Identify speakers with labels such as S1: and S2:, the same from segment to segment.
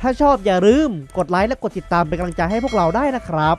S1: ถ้าชอบอย่าลืมกดไลค์และกดติดตามเป็นกำลังใจให้พวกเราได้นะครับ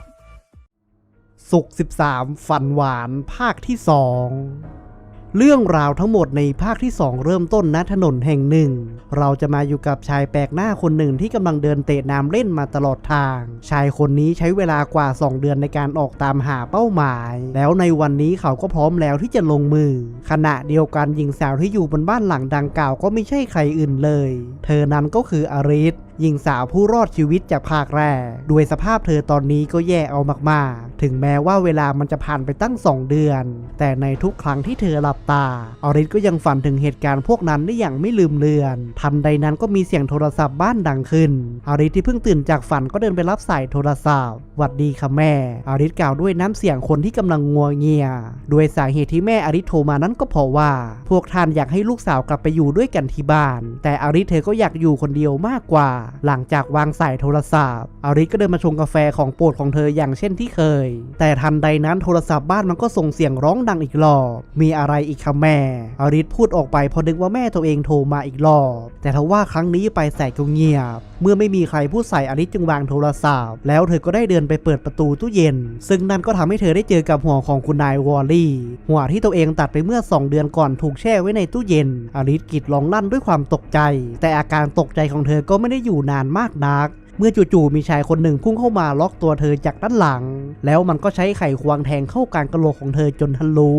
S1: สุก13 ฝันหวานภาคที่ 2เรื่องราวทั้งหมดในภาคที่ 2 เริ่มต้นณถนนแห่งหนึ่ง เราจะมาอยู่กับชายแปลกหน้าคนหนึ่งที่กำลังเดินเตะน้ำเล่นมาตลอดทาง ชายคนนี้ใช้เวลากว่า 2 เดือนในการออกตามหาเป้าหมาย แล้วในวันนี้เขาก็พร้อมแล้วที่จะลงมือ ขณะเดียวกันหญิงสาวที่อยู่บนบ้านหลังดังกล่าวก็ไม่ใช่ใครอื่นเลย เธอนั้นก็คืออาริส หญิงสาวผู้รอดชีวิตจากภาคแรกด้วยสภาพเธอตอนนี้ก็แย่เอามากๆ ถึงแม้ว่าเวลามันจะผ่านไปตั้ง 2 เดือน แต่ในทุกครั้งที่เธอหลับตา อริสก็ยังฝันถึงเหตุการณ์พวกนั้นได้อย่างไม่ลืมเลือน ทันใดนั้นก็มีเสียงโทรศัพท์บ้านดังขึ้น อริสที่เพิ่งตื่นจากฝันก็เดินไปรับสายโทรศัพท์หวัดดีค่ะแม่ออริสกล่าวด้วยน้ำเสียงคนที่กำลังงัวเงีย ด้วยสาเหตุที่แม่อริสโทรมานั้นก็เพราะว่า พวกท่านอยากให้ลูกสาวกลับไปอยู่ด้วยกันที่บ้าน แต่อริสเธอก็อยากอยู่คนเดียวมากกว่าหลังจากวางสายโทรศัพท์อริสก็เดินมาชงกาแฟของโปรดของเธออย่างเช่นที่เคย แต่ทันใดนั้นโทรศัพท์บ้านมันก็ส่งเสียงร้องดังอีกรอบ มีอะไรอีกคะแม่อริสพูดออกไปพอนึกว่าแม่ตัวเองโทรมาอีกรอบ แต่ทว่าครั้งนี้ไปใส่ก็เงียบ เมื่อไม่มีใครพูดใส่อริสจึงวางโทรศัพท์ แล้วเธอก็ได้เดินไปเปิดประตูตู้เย็น ซึ่งนั่นก็ทำให้เธอได้เจอกับหัวของคุณนายวอลลี่ หัวที่ตัวเองตัดไปเมื่อ 2 เดือนก่อนถูกแช่ไว้ในตู้เย็นอริสกรีดร้องลั่นด้วยความตกใจ แต่อาการตกใจของเธอก็ไม่ได้อยู่นานมากนัก เมื่อจู่ๆมีชายคนหนึ่งพุ่งเข้ามาล็อกตัวเธอจากด้านหลัง แล้วมันก็ใช้ไขควงแทงเข้ากลางกระโหลกของเธอจนทะลุ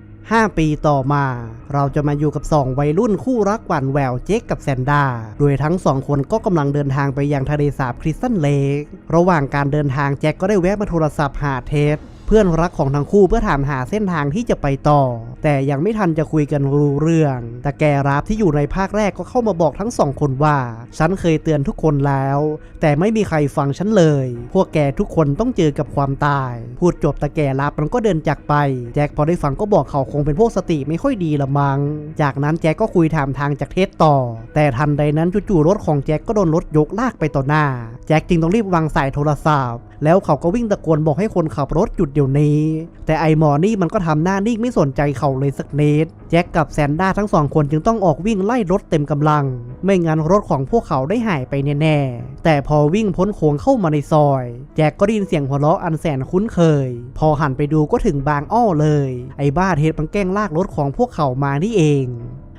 S1: 5 ปีต่อมา เราจะมาอยู่กับ 2 วัยรุ่นคู่รักหวานแหววเจคกับแซนด้า โดยทั้งสองคนก็กำลังเดินทางไปยังทะเลสาบคริสตันเลก ระหว่างการเดินทางแจ็คก็ได้แวะมาโทรศัพท์หาเทส พื่อนรักของทั้งคู่เพื่อถามหาเส้นทางที่จะไปต่อ แต่ยังไม่ทันจะคุยกันรู้เรื่อง แต่แกรับที่อยู่ในภาคแรกก็เข้ามาบอกทั้งสองคนว่า ฉันเคยเตือนทุกคนแล้ว แต่ไม่มีใครฟังฉันเลย พวกแกทุกคนต้องเจอกับความตาย พูดจบแต่แกรับมันก็เดินจากไป แจ็คพอได้ฟังก็บอกเขาคงเป็นพวกสติไม่ค่อยดีละมัง้ง จากนั้นแจ็คก็คุยถามทางจากเทสต่อ แต่ทันใดนั้นจู่ๆรถของแจ็คก็โดนรถยกลากไปต่อหน้า แจ็คจึงต้องรีบวางสายโทรศัพท์ แล้วเขาก็วิ่งตะโกนบอกให้คนขับรถหยุดเดี๋ยวนี้ แต่ไอหมอนี่มันก็ทำหน้านิ่งไม่สนใจเขาเลยสักนิดแจ็คกับแซนด้าทั้งสองคนจึงต้องออกวิ่งไล่รถเต็มกำลัง ไม่งั้นรถของพวกเขาได้หายไปแน่ๆแต่พอวิ่งพ้นโค้งเข้ามาในซอย แจ็คก็ได้ยินเสียงหัวเราะอันแสนคุ้นเคย พอหันไปดูก็ถึงบางอ้อเลย ไอ้บ้าเทสมันแกล้งลากรถของพวกเขามานี่เอง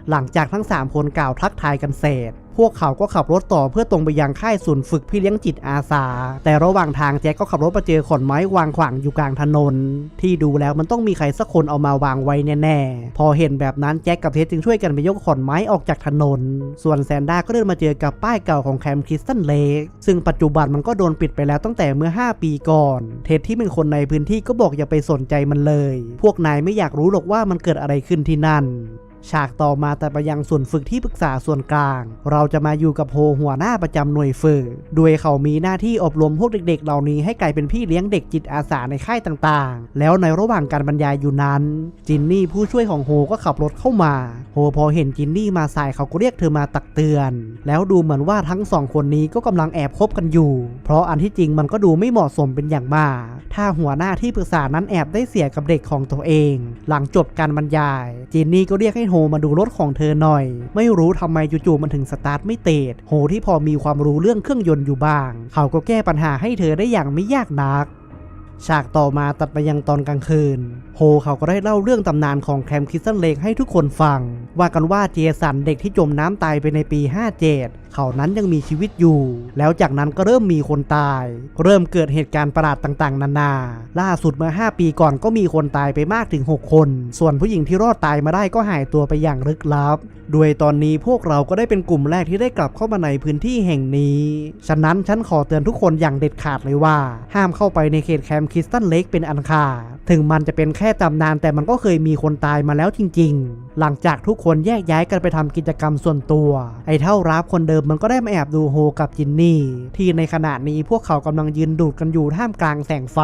S1: หลังจากทั้ง 3 คนกล่าวทักทายกันเสร็จ พวกเขาก็ขับรถต่อเพื่อตรงไปยังค่ายศูนย์ฝึกพี่เลี้ยงจิตอาสา แต่ระหว่างทางแจ็คก็ขับรถมาเจอขอนไม้วางขวางอยู่กลางถนน ที่ดูแล้วมันต้องมีใครสักคนเอามาวางไว้แน่ๆ พอเห็นแบบนั้นแจ็คกับเทสจึงช่วยกันไปยกขอนไม้ออกจากถนน ส่วนแซนด้าก็เดินมาเจอกับป้ายเก่าของแคมป์คริสตันเลกซึ่งปัจจุบันมันก็โดนปิดไปแล้วตั้งแต่เมื่อ 5 ปีก่อน เทสที่เป็นคนในพื้นที่ก็บอกอย่าไปสนใจมันเลย พวกนายไม่อยากรู้หรอกว่ามันเกิดอะไรขึ้นที่นั่น ฉากต่อมาแต่ไปยังส่วนฝึกที่ปรึกษาส่วนกลาง เราจะมาอยู่กับโฮหัวหน้าประจำหน่วยฝึก โดยเขามีหน้าที่อบรมพวกเด็กๆ เหล่านี้ให้กลายเป็นพี่เลี้ยงเด็กจิตอาสาในค่ายต่างๆ แล้วในระหว่างการบรรยายอยู่นั้น จินนี่ผู้ช่วยของโฮก็ขับรถเข้ามา โฮพอเห็นจินนี่มาสายเขาก็เรียกเธอมาตักเตือน แล้วดูเหมือนว่าทั้งสองคนนี้ก็กำลังแอบคบกันอยู่ เพราะอันที่จริงมันก็ดูไม่เหมาะสมเป็นอย่างมาก ถ้าหัวหน้าที่ปรึกษานั้นแอบได้เสียกับเด็กของตัวเอง หลังจบการบรรยาย จินนี่ก็เรียกให้โฮมาดูรถของเธอหน่อย ไม่รู้ทำไมจู่ๆมันถึงสตาร์ทไม่ติดโฮที่พอมีความรู้เรื่องเครื่องยนต์อยู่บ้าง เขาก็แก้ปัญหาให้เธอได้อย่างไม่ยากนักฉากต่อมาตัดไปยังตอนกลางคืน โฮเขาก็ได้เล่าเรื่องตำนานของแคมคิสตันเลกให้ทุกคนฟัง ว่ากันว่าเจสันเด็กที่จมน้ำตายไปในปี 57 เขานั้นยังมีชีวิตอยู่ แล้วจากนั้นก็เริ่มมีคนตาย เริ่มเกิดเหตุการณ์ประหลาดต่างๆ นานา ล่าสุดเมื่อ 5 ปีก่อนก็มีคนตายไปมากถึง 6 คน ส่วนผู้หญิงที่รอดตายมาได้ก็หายตัวไปอย่างลึกลับ ด้วยตอนนี้พวกเราก็ได้เป็นกลุ่มแรกที่ได้กลับเข้ามาในพื้นที่แห่งนี้ ฉะนั้นฉันขอเตือนทุกคนอย่างเด็ดขาดเลยว่า ห้ามเข้าไปในเขตแคมป์คริสตันเลกเป็นอันขาดถึงมันจะเป็นแค่ตำนานแต่มันก็เคยมีคนตายมาแล้วจริง ๆ หลังจากทุกคนแยกย้ายกันไปทำกิจกรรมส่วนตัว ไอ้เท่ารับคนเดิมมันก็ได้มาแอบดูโฮกับจินนี่ ที่ในขณะนี้พวกเขากำลังยืนดูดกันอยู่ท่ามกลางแสงไฟ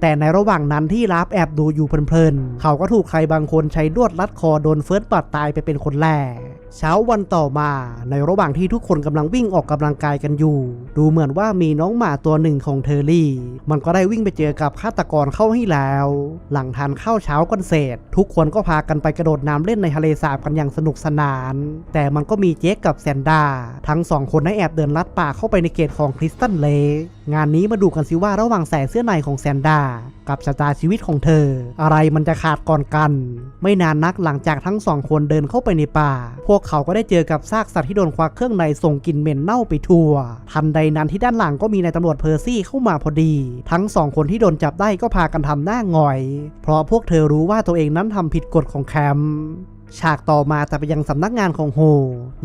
S1: แต่ในระหว่างนั้นที่รับแอบดูอยู่เพลินๆ เขาก็ถูกใครบางคนใช้ลวดรัดคอโดนเฟิร์สบาดตายไปเป็นคนแรก เช้าวันต่อมาในระหว่างที่ทุกคนกำลังวิ่งออกกำลังกายกันอยู่ ดูเหมือนว่ามีน้องหมาตัวหนึ่งของเทอรี่ มันก็ได้วิ่งไปเจอกับฆาตกรเข้าให้แล้ว หลังทานข้าวเช้ากันเสร็จ ทุกคนก็พากันไปกระโดดน้ำเล่นในทะเลสาบกันอย่างสนุกสนาน แต่มันก็มีเจคกับแซนด้าทั้งสองคนได้แอบเดินลัดป่าเข้าไปในเขตของคริสตันเลกงานนี้มาดูกันสิว่าระหว่างใส่เสื้อในของแซนด้า กับชะตาชีวิตของเธอ อะไรมันจะขาดก่อนกัน ไม่นานนักหลังจากทั้งสองคนเดินเข้าไปในป่า พวกเขาก็ได้เจอกับซากสัตว์ที่โดนควักเครื่องในส่งกลิ่นเหม็นเน่าไปทั่ว ทันใดนั้นที่ด้านหลังก็มีนายตำรวจเพอร์ซี่เข้ามาพอดี ทั้งสองคนที่โดนจับได้ก็พากันทำหน้าหงอย เพราะพวกเธอรู้ว่าตัวเองนั้นทำผิดกฎของแคมป์ ฉากต่อมาแต่ไปยังสำนักงานของโฮ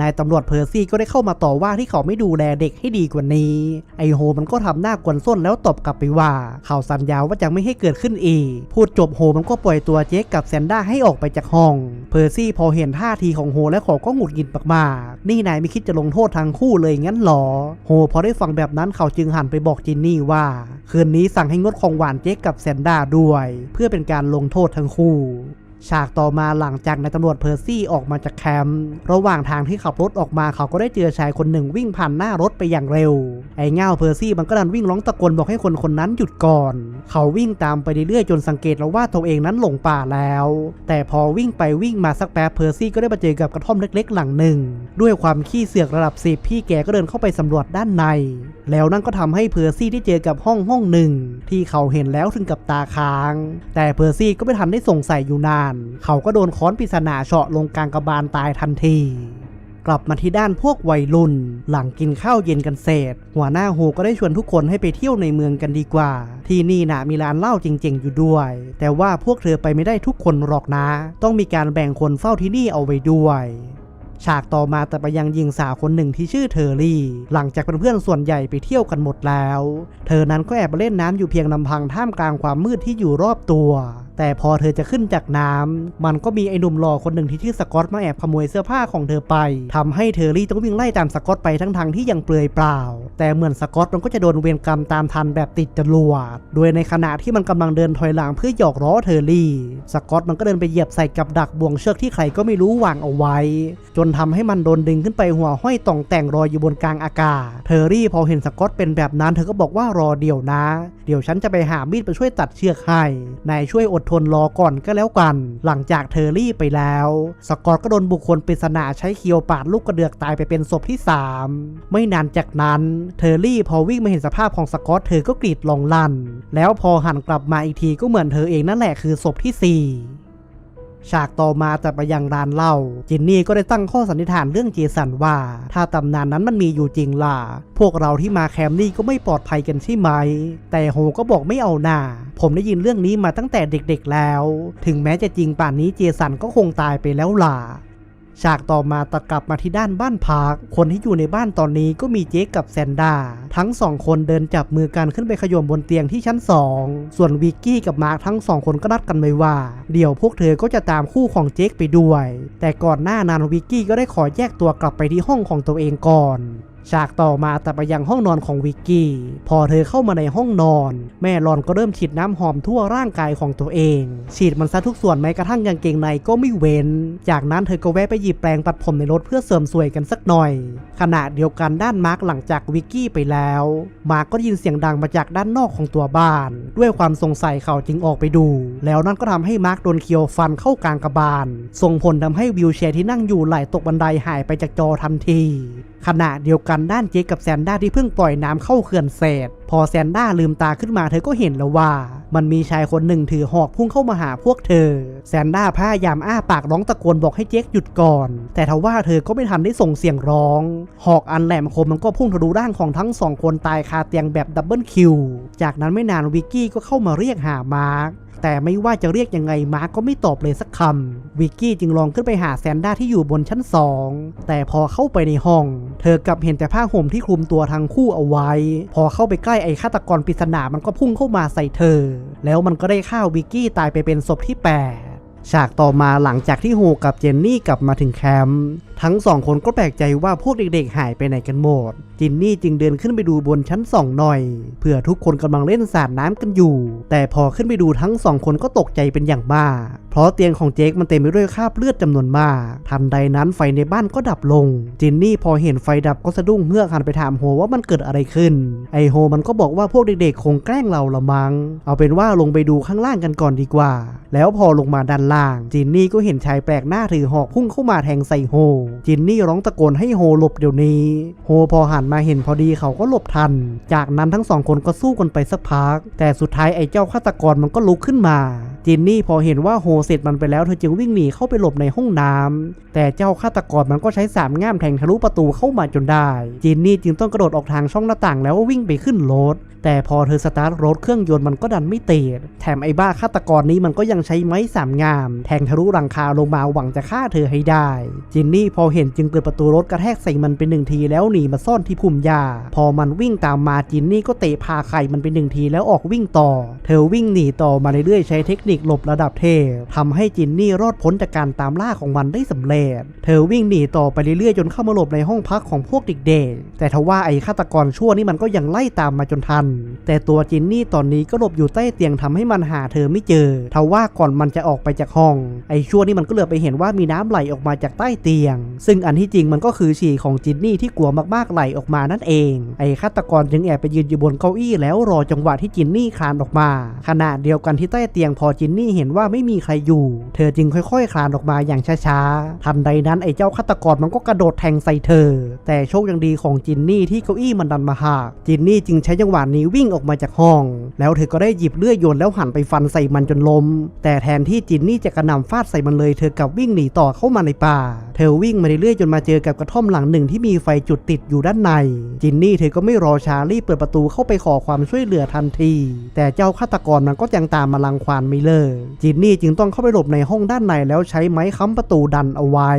S1: นายตำรวจเพอร์ซี่ก็ได้เข้ามาต่อว่าที่เขาไม่ดูแลเด็กให้ดีกว่านี้ ไอโฮมันก็ทำหน้ากวนส้นแล้วตบกลับไปว่า เขาสัญญาว่าจะไม่ให้เกิดขึ้นอีก พูดจบโฮมันก็ปล่อยตัวเจคกับแซนด้าให้ออกไปจากห้อง เพอร์ซี่พอเห็นท่าทีของโฮและเขาก็หงุดหงิดมากๆ นี่นายไม่คิดจะลงโทษทั้งคู่เลยงั้นหรอ โฮพอได้ฟังแบบนั้นเขาจึงหันไปบอกจินนี่ว่า คืนนี้สั่งให้งดของหวานเจคกับแซนด้าด้วย เพื่อเป็นการลงโทษทั้งคู่ ฉากต่อมาหลังจากนายตำรวจเพอร์ซี่ออกมาจากแคมป์ระหว่างทางที่ขับรถออกมาเขาก็ได้เจอชายคนหนึ่งวิ่งผ่านหน้ารถไปอย่างเร็ว ไอ้เง่าเพอร์ซี่มันก็ดันวิ่งร้องตะโกนบอกให้คนคนนั้นหยุดก่อน เขาวิ่งตามไปเรื่อยๆจนสังเกตแล้วว่าตัวเองนั้นหลงป่าแล้ว แต่พอวิ่งไปวิ่งมาสักแป๊บเพอร์ซี่ก็ได้มาเจอกับกระท่อมเล็กๆ หลังหนึ่ง ด้วยความขี้เสือกระดับสิบพี่แกก็เดินเข้าไปสำรวจด้านใน แล้วนั่นก็ทำให้เพอร์ซี่ได้เจอกับห้องห้องหนึ่ง ที่เขาเห็นแล้วถึงกับตาค้าง แต่เพอร์ซี่ก็ไม่ทันได้สงสัยอยู่นาน เขาก็โดนค้อนปริศนาเฉาะลงกลางกระบาลตายทันทีกลับมาที่ด้านพวกวัยรุ่น หลังกินข้าวเย็นกันเสร็จหัวหน้าโฮก็ได้ชวนทุกคนให้ไปเที่ยวในเมืองกันดีกว่า ที่นี่นะมีร้านเหล้าจริง ๆ อยู่ด้วย แต่ว่าพวกเธอไปไม่ได้ทุกคนหรอกนะ ต้องมีการแบ่งคนเฝ้าที่นี่เอาไว้ด้วย ฉากต่อมาแต่ไปยังหญิงสาวคนหนึ่งที่ชื่อเทอรี่ หลังจากเพื่อนๆส่วนใหญ่ไปเที่ยวกันหมดแล้ว เธอนั้นก็แอบไปเล่นน้ำอยู่เพียงลำพังท่ามกลางความมืดที่อยู่รอบตัว แต่พอเธอจะขึ้นจากน้ำมันก็มีไอ้หนุ่มหล่อคนหนึ่งที่ชื่อสกอตมาแอบขโมยเสื้อผ้าของเธอไปทำให้เทอรี่ต้องวิ่งไล่ตามสกอตไปทั้งๆที่ยังเปลือยเปล่า แต่เหมือนสกอตมันก็จะโดนเวรกรรมตามทันแบบติดจรวดโดยในขณะที่มันกำลังเดินถอยหลังเพื่อหยอกล้อเทอรี่ สกอตมันก็เดินไปเหยียบใส่กับดักบ่วงเชือกที่ใครก็ไม่รู้วางเอาไว้ จนทำให้มันโดนดึงขึ้นไปหัวห้อยต่องแต่งรอยอยู่บนกลางอากาศเทอรี่พอเห็นสกอตเป็นแบบนั้นเธอก็บอกว่ารอเดี๋ยวนะ เดี๋ยวฉันจะไปหามีดไปช่วยตัดเชือกให้นายช่วยอดทนรอก่อนก็แล้วกัน หลังจากเทอรี่ไปแล้ว สกอตก็โดนบุคคลปริศนาใช้เคียวปาดลูกกระเดือกตายไปเป็นศพที่ 3 ไม่นานจากนั้นเทอรี่พอวิ่งมาเห็นสภาพของสกอตเธอก็กรีดลองลั่น แล้วพอหันกลับมาอีกทีก็เหมือนเธอเองนั่นแหละคือศพที่ 4 ฉากต่อมาจะไปยังร้านเหล้าจินนี่ก็ได้ตั้งข้อสันนิษฐานเรื่องเจสันว่า ถ้าตำนานนั้นมันมีอยู่จริงล่ะ พวกเราที่มาแคมป์นี่ก็ไม่ปลอดภัยกันใช่ไหม แต่โฮก็บอกไม่เอาหน่าผมได้ยินเรื่องนี้มาตั้งแต่เด็กๆแล้ว ถึงแม้จะจริงป่านนี้เจสันก็คงตายไปแล้วล่ะ ฉากต่อมาตัดกลับมาที่ด้านบ้านพัก คนที่อยู่ในบ้านตอนนี้ก็มีเจคกับแซนด้าทั้งสองคนเดินจับมือกันขึ้นไปขยมบนเตียงที่ชั้นสองส่วนวิกกี้กับมาร์คทั้งสองคนก็นัดกันไว้ว่า เดี๋ยวพวกเธอก็จะตามคู่ของเจคไปด้วย แต่ก่อนหน้านั้นวิกกี้ก็ได้ขอแยกตัวกลับไปที่ห้องของตัวเองก่อน ฉากต่อมาตัดไปยังห้องนอนของวิกกี้ พอเธอเข้ามาในห้องนอน แม่รอนก็เริ่มฉีดน้ำหอมทั่วร่างกายของตัวเอง ฉีดมันซะทุกส่วนแม้กระทั่งกางเกงในก็ไม่เว้น จากนั้นเธอก็แวะไปหยิบแปรงปัดผมในรถเพื่อเสริมสวยกันสักหน่อย ขณะเดียวกันด้านมาร์กหลังจากวิกกี้ไปแล้ว มาร์กก็ยินเสียงดังมาจากด้านนอกของตัวบ้าน ด้วยความสงสัยเขาจึงออกไปดู แล้วนั่นก็ทำให้มาร์กโดนเคียวฟันเข้ากลางกระบาลส่งผลทำให้วิวแชร์ที่นั่งอยู่ไหลตกบันไดหายไปจากจอทันที ขณะเดียวกันด้านเจคกับแซนด้าที่เพิ่งปล่อยน้ำเข้าเขื่อนเศษ พอแซนด้าลืมตาขึ้นมาเธอก็เห็นแล้วว่า มันมีชายคนหนึ่งถือหอกพุ่งเข้ามาหาพวกเธอ แซนด้าพยายามอ้าปากร้องตะโกนบอกให้เจคหยุดก่อน แต่ทว่าเธอก็ไม่ทันได้ส่งเสียงร้อง หอกอันแหลมคมมันก็พุ่งทะลุร่างของทั้งสองคนตายคาเตียงแบบดับเบิลคิว จากนั้นไม่นานวิกกี้ก็เข้ามาเรียกหามาร์ค แต่ไม่ว่าจะเรียกยังไงมาร์กก็ไม่ตอบเลยสักคำวิกกี้จึงลองขึ้นไปหาแซนด้าที่อยู่บนชั้นสองแต่พอเข้าไปในห้อง เธอกลับเห็นแต่ผ้าห่มที่คลุมตัวทั้งคู่เอาไว้ พอเข้าไปใกล้ไอ้ฆาตกรปริศนามันก็พุ่งเข้ามาใส่เธอ แล้วมันก็ได้ฆ่าวิกกี้ตายไปเป็นศพที่ 8 ฉากต่อมาหลังจากที่โฮกับเจนนี่กลับมาถึงแคมป์ทั้งสองคนก็แปลกใจว่าพวกเด็กๆหายไปไหนกันหมด จินนี่จึงเดินขึ้นไปดูบนชั้นสองหน่อยเพื่อทุกคนกำลังเล่นสาดน้ำกันอยู่ แต่พอขึ้นไปดูทั้งสองคนก็ตกใจเป็นอย่างมาก เพราะเตียงของเจคมันเต็มไปด้วยคราบเลือดจำนวนมาก ทันใดนั้นไฟในบ้านก็ดับลง จินนี่พอเห็นไฟดับก็สะดุ้งเฮือกหันไปถามโฮว่ามันเกิดอะไรขึ้น ไอโฮมันก็บอกว่าพวกเด็กๆคงแกล้งเราละมัง้ง เอาเป็นว่าลงไปดูข้างล่างกันก่อนดีกว่า แล้วพอลงมาด้านล่าง จินนี่ก็เห็นชายแปลกหน้าถือหอกพุ่งเข้ามาแทงใส่โฮจินนี่ร้องตะโกนให้โฮหลบเดี๋ยวนี้ โฮพอหันมาเห็นพอดีเขาก็หลบทัน จากนั้นทั้งสองคนก็สู้กันไปสักพัก แต่สุดท้ายไอ้เจ้าฆาตกรมันก็ลุกขึ้นมา จินนี่พอเห็นว่าโฮเสร็จมันไปแล้วเธอจึงวิ่งหนีเข้าไปหลบในห้องน้ำแต่เจ้าฆาตกรมันก็ใช้สามง่ามแทงทะลุประตูเข้ามาจนได้ จินนี่จึงต้องกระโดดออกทางช่องหน้าต่างแล้ววิ่งไปขึ้นรถแต่พอเธอสตาร์ทรถเครื่องยนต์มันก็ดันไม่ติดแถมไอ้บ้าฆาตกรนี้มันก็ยังใช้ไม้สามงาม แทงทะลุหลังคาลงมาหวังจะฆ่าเธอให้ได้ จินนี่พอเห็นจึงเปิดประตูรถกระแทกใส่มันเป็นหนึ่งทีแล้วหนีมาซ่อนที่พุ่มหญ้า พอมันวิ่งตามมาจินนี่ก็เตะพาไข่มันเป็นหนึ่งทีแล้วออกวิ่งต่อ เธอวิ่งหนีต่อมาเรื่อยๆใช้เทคนิคหลบระดับเทพทำให้จินนี่รอดพ้นจากการตามล่าของมันได้สำเร็จ เธอวิ่งหนีต่อไปเรื่อยๆจนเข้ามาหลบในห้องพักของพวกเด็กๆ แต่ทว่าไอ้ฆาตกรชั่วนี่มันก็ยังไล่ตามมาจนทัน แต่ตัวจินนี่ตอนนี้ก็หลบอยู่ใต้เตียงทำให้มันหาเธอไม่เจอทว่าก่อนมันจะออกไปจากห้อง ไอ้ชั่วนี่มันก็เหลือไปเห็นว่ามีน้ำไหลออกมาจากใต้เตียง ซึ่งอันที่จริงมันก็คือฉี่ของจินนี่ที่กลัวมากๆไหลออกมานั่นเอง ไอ้ฆาตกรจึงแอบไปยืนอยู่บนเก้าอี้แล้วรอจังหวะที่จินนี่คลานออกมา ขณะเดียวกันที่ใต้เตียงพอจิินนี่เห็นว่าไม่มีใครอยู่ เธอจึงค่อยๆ คลานออกมาอย่างช้าๆ ทันใดนั้นไอ้เจ้าฆาตกรมันก็กระโดดแทงใส่เธอ แต่โชคยังดีของจินนี่ที่เก้าอี้มันดันมาหักจินนี่จึงใช้จังหวะนี้วิ่งออกมาจากห้อง แล้วเธอก็ได้หยิบเลื่อยโยนแล้วหันไปฟันใส่มันจนล้ม แต่แทนที่จินนี่จะกระหน่ำฟาดใส่มันเลย เธอกลับวิ่งหนีต่อเข้ามาในป่า เธอวิ่งมาเรื่อยๆจนมาเจอกับกระท่อมหลังหนึ่งที่มีไฟจุดติดอยู่ด้านใน จินนี่เธอก็ไม่รอช้ารีบเปิดประตูเข้าไปขอความช่วยเหลือทันที แต่เจ้าฆาตกรมันก็ยังตามมาลังควานไม่เลิกจินนี่จึงต้องเข้าไปหลบในห้องด้านในแล้วใช้ไม้ค้ำประตูดันเอาไว้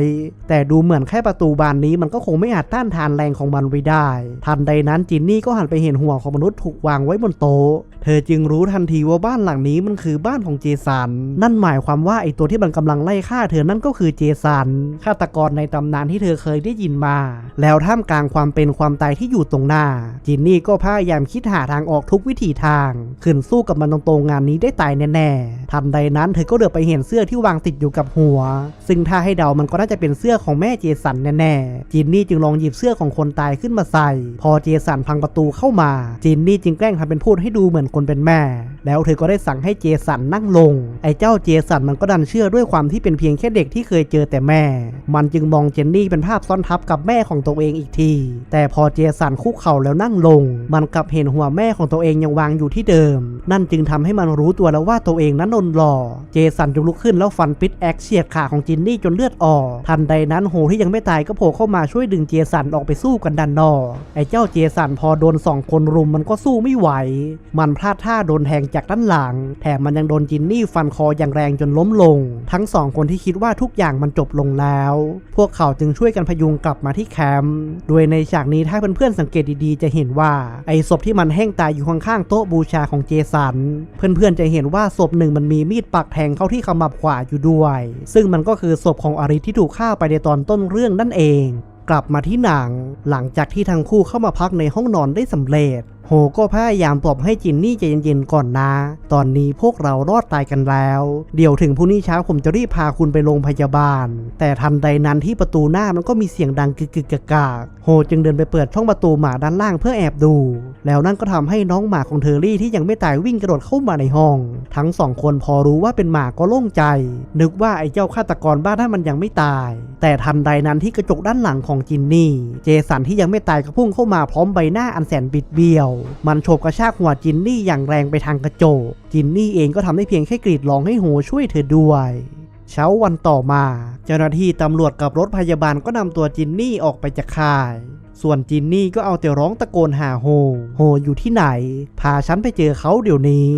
S1: แต่ดูเหมือนแค่ประตูบานนี้มันก็คงไม่อาจต้านทานแรงของมันไว้ได้ ทันใดนั้นจินนี่ก็หันไปเห็นหัวของมนุษย์ถูกวางไว้บนโต๊ะ เธอจึงรู้ทันทีว่าบ้านหลังนี้มันคือบ้านของเจสัน นั่นหมายความว่าไอตัวที่มันกำลังไล่ฆ่าเธอนั่นก็คือเจสันฆาตกรในตำนานที่เธอเคยได้ยินมา แล้วท่ามกลางความเป็นความตายที่อยู่ตรงหน้า จินนี่ก็พยายามคิดหาทางออกทุกวิถีทาง ขึ้นสู้กับมันตรงๆงานนี้ได้ตายแน่ๆทันใดนั้นเธอก็เดือไปเห็นเสื้อที่วางติดอยู่กับหัว ซึ่งถ้าให้เดามันก็น่าจะเป็นเสื้อของแม่เจสันแน่ๆจินนี่จึงลองหยิบเสื้อของคนตายขึ้นมาใส่ พอเจสันพังประตูเข้ามา จินนี่จึงแกล้งทำเป็นพูดให้ดูเหมือนคนเป็นแม่ แล้วเธอก็ได้สั่งให้เจสันนั่งลง ไอ้เจ้าเจสันมันก็ดันเชื่อด้วยความที่เป็นเพียงแค่เด็กที่เคยเจอแต่แม่ มันจึงมองเจนนี่เป็นภาพซ้อนทับกับแม่ของตัวเองอีกที แต่พอเจสันคุกเข่าแล้วนั่งลง มันกลับเห็นหัวแม่ของตัวเองยังวางอยู่ที่เดิม นั่นจึงทำให้มันรู้ตัวแล้วว่าตัวเองนั้นนหลอเจสันจึงลุกขึ้นแล้วฟันปิดแอคเฉียดขาของจินนี่จนเลือดออก ทันใดนั้นโฮที่ยังไม่ตายก็โผล่เข้ามาช่วยดึงเจสันออกไปสู้กันด้านนอกไอ้เจ้าเจสันพอโดนสองคนรุมมันก็สู้ไม่ไหว มันพลาดท่าโดนแทงจากด้านหลัง แถมมันยังโดนจินนี่ฟันคออย่างแรงจนล้มลง ทั้งสองคนที่คิดว่าทุกอย่างมันจบลงแล้ว พวกเขาจึงช่วยกันพยุงกลับมาที่แคมป์ โดยในฉากนี้ถ้าเพื่อนๆสังเกตดีๆ จะเห็นว่าไอ้ศพที่มันแห้งตายอยู่ข้างๆโต๊ะบูชาของเจสัน เพื่อนๆจะเห็นว่าศพหนึ่งมันมีมีดปักแทงเข้าที่ขมับขวาอยู่ด้วย ซึ่งมันก็คือศพของอาริที่ถูกฆ่าไปในตอนต้นเรื่องนั่นเอง กลับมาที่หนัง หลังจากที่ทั้งคู่เข้ามาพักในห้องนอนได้สำเร็จ โฮก็พยายามปลอบให้จินนี่ใจเย็นๆก่อนนะ ตอนนี้พวกเรารอดตายกันแล้ว เดี๋ยวถึงพรุ่งนี้เช้าผมจะรีบพาคุณไปโรงพยาบาล แต่ทันใดนั้นที่ประตูหน้ามันก็มีเสียงดังกึกกึกกกากโฮจึงเดินไปเปิดช่องประตูหมาด้านล่างเพื่อแอบดู แล้วนั่นก็ทำให้น้องหมาของเทอรี่ที่ยังไม่ตายวิ่งกระโดดเข้ามาในห้อง ทั้งสองคนพอรู้ว่าเป็นหมาก็โล่งใจ นึกว่าไอ้เจ้าฆาตกรบ้านั้นมันยังไม่ตาย แต่ทันใดนั้นที่กระจกด้านหลังของจินนี่ เจสันที่ยังไม่ตายก็พุ่งเข้ามาพร้อมใบหน้าอันแสนบิดเบี้ยวมันโฉบกระชากหัวจินนี่อย่างแรงไปทางกระจก จินนี่เองก็ทำได้เพียงแค่กรีดร้องให้โฮช่วยเธอด้วย เช้าวันต่อมา เจ้าหน้าที่ตำรวจกับรถพยาบาลก็นำตัวจินนี่ออกไปจากค่าย ส่วนจินนี่ก็เอาแต่ร้องตะโกนหาโฮ โฮอยู่ที่ไหน พาฉันไปเจอเขาเดี๋ยวนี้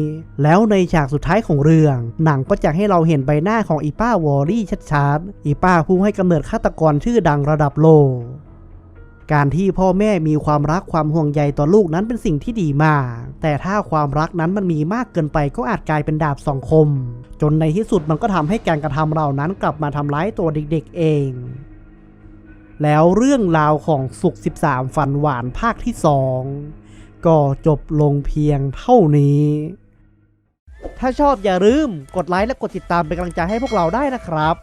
S1: แล้วในฉากสุดท้ายของเรื่อง หนังก็จะให้เราเห็นใบหน้าของอีป้าวอลลี่ชัดๆ อีป้าผู้ให้กำเนิดฆาตกรชื่อดังระดับโลก การที่พ่อแม่มีความรักความห่วงใยต่อลูกนั้นเป็นสิ่งที่ดีมาก แต่ถ้าความรักนั้นมันมีมากเกินไปก็อาจกลายเป็นดาบสองคม จนในที่สุดมันก็ทำให้การกระทำเหล่านั้นกลับมาทำร้ายตัวเด็กๆเอง แล้วเรื่องราวของสุข 13 ฝันหวานภาคที่ 2 ก็จบลงเพียงเท่านี้ ถ้าชอบอย่าลืมกดไลค์และกดติดตามเป็นกำลังใจให้พวกเราได้นะครับ